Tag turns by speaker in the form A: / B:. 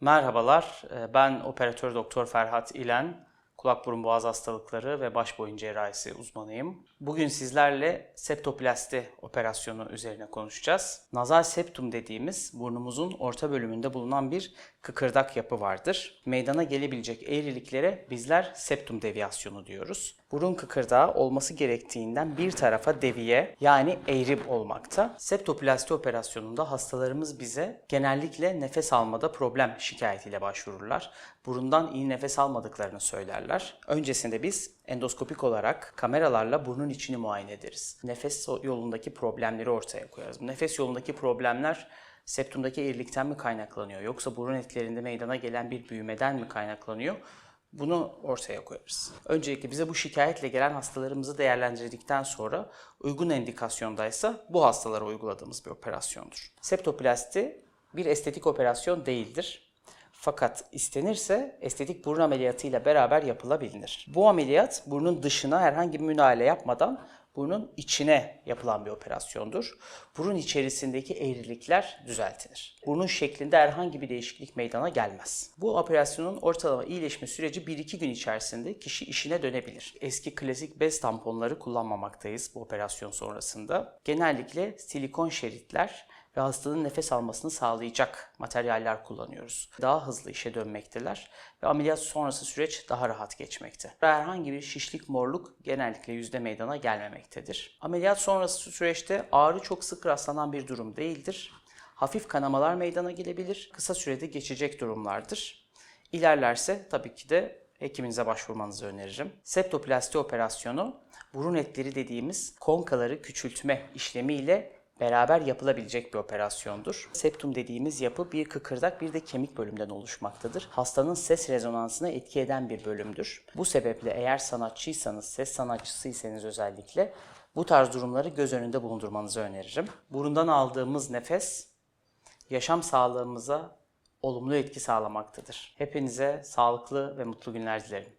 A: Merhabalar, e, ben operatör doktor Ferhat İlen, kulak burun boğaz hastalıkları ve baş boyun cerrahisi uzmanıyım. Bugün sizlerle septoplasti operasyonu üzerine konuşacağız. Nazal septum dediğimiz burnumuzun orta bölümünde bulunan bir kıkırdak yapı vardır. Meydana gelebilecek eğriliklere bizler septum deviyasyonu diyoruz. Burun kıkırdağı olması gerektiğinden bir tarafa deviye yani eğri olmakta. Septoplasti operasyonunda hastalarımız bize genellikle nefes almada problem şikayetiyle başvururlar. Burundan iyi nefes almadıklarını söylerler. Öncesinde biz endoskopik olarak kameralarla burnun içini muayene ederiz. Nefes yolundaki problemleri ortaya koyarız. Nefes yolundaki problemler septumdaki eğrilikten mi kaynaklanıyor yoksa burun etlerinde meydana gelen bir büyümeden mi kaynaklanıyor? Bunu ortaya koyarız. Öncelikle bize bu şikayetle gelen hastalarımızı değerlendirdikten sonra uygun indikasyondaysa bu hastalara uyguladığımız bir operasyondur. Septoplasti bir estetik operasyon değildir. Fakat istenirse estetik burun ameliyatıyla beraber yapılabilir. Bu ameliyat burnun dışına herhangi bir müdahale yapmadan burnun içine yapılan bir operasyondur. Burun içerisindeki eğrilikler düzeltilir. Burnun şeklinde herhangi bir değişiklik meydana gelmez. Bu operasyonun ortalama iyileşme süreci 1-2 gün içerisinde kişi işine dönebilir. Eski klasik bez tamponları kullanmamaktayız bu operasyon sonrasında. Genellikle silikon şeritler ve hastanın nefes almasını sağlayacak materyaller kullanıyoruz. Daha hızlı işe dönmekteler ve ameliyat sonrası süreç daha rahat geçmekte. Herhangi bir şişlik, morluk genellikle yüzde meydana gelmemektedir. Ameliyat sonrası süreçte ağrı çok sık rastlanan bir durum değildir. Hafif kanamalar meydana gelebilir, kısa sürede geçecek durumlardır. İlerlerse tabii ki de hekiminize başvurmanızı öneririm. Septoplasti operasyonu burun etleri dediğimiz konkaları küçültme işlemiyle beraber yapılabilecek bir operasyondur. Septum dediğimiz yapı bir kıkırdak bir de kemik bölümden oluşmaktadır. Hastanın ses rezonansına etki eden bir bölümdür. Bu sebeple eğer sanatçıysanız, ses sanatçısıysanız özellikle bu tarz durumları göz önünde bulundurmanızı öneririm. Burundan aldığımız nefes yaşam sağlığımıza olumlu etki sağlamaktadır. Hepinize sağlıklı ve mutlu günler dilerim.